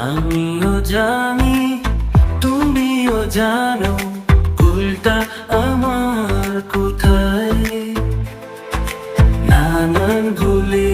আমিও জানি তুমিও জানো ভুলটা আমার কোথায়? নানান ভুলের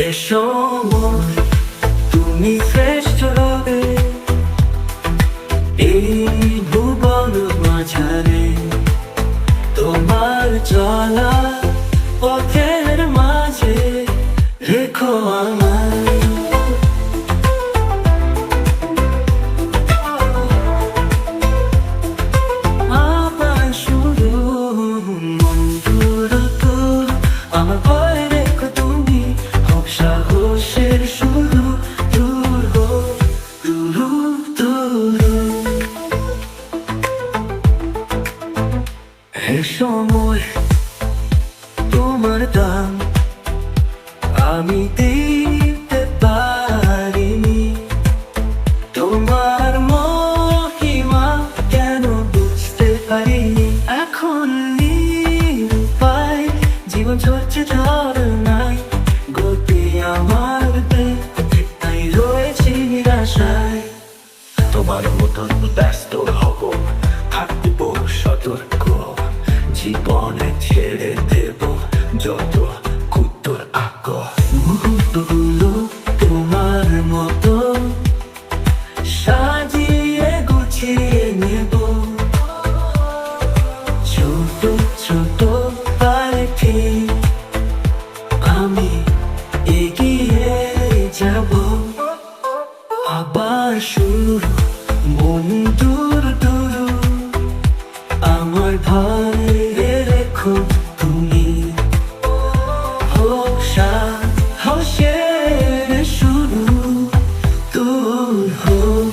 হে তুমি শ্রেষ্ঠ রবে। এই ভুবন মাঝারে তোমার চলা পথের মাঝে রেখো তোর আমার হে সময় তোমার দাম আমি দিতে পারিনি। তোমার মহিমা কেন বুঝতে পারিনি? এখন নিরুপায় জীবন চলছে ধর মনে ছেড়ে দেব যত কুত্তর মুহূর্তগুলো তোমার মতো সাজিয়ে গুছিয়ে নেব। ছোট ছোট আমি এগিয়ে যাব। আবার শুরু বন্ধুর দূর, আমার ভাই রাখো তুমি হোক সাত হোসের শুরু তোর হোক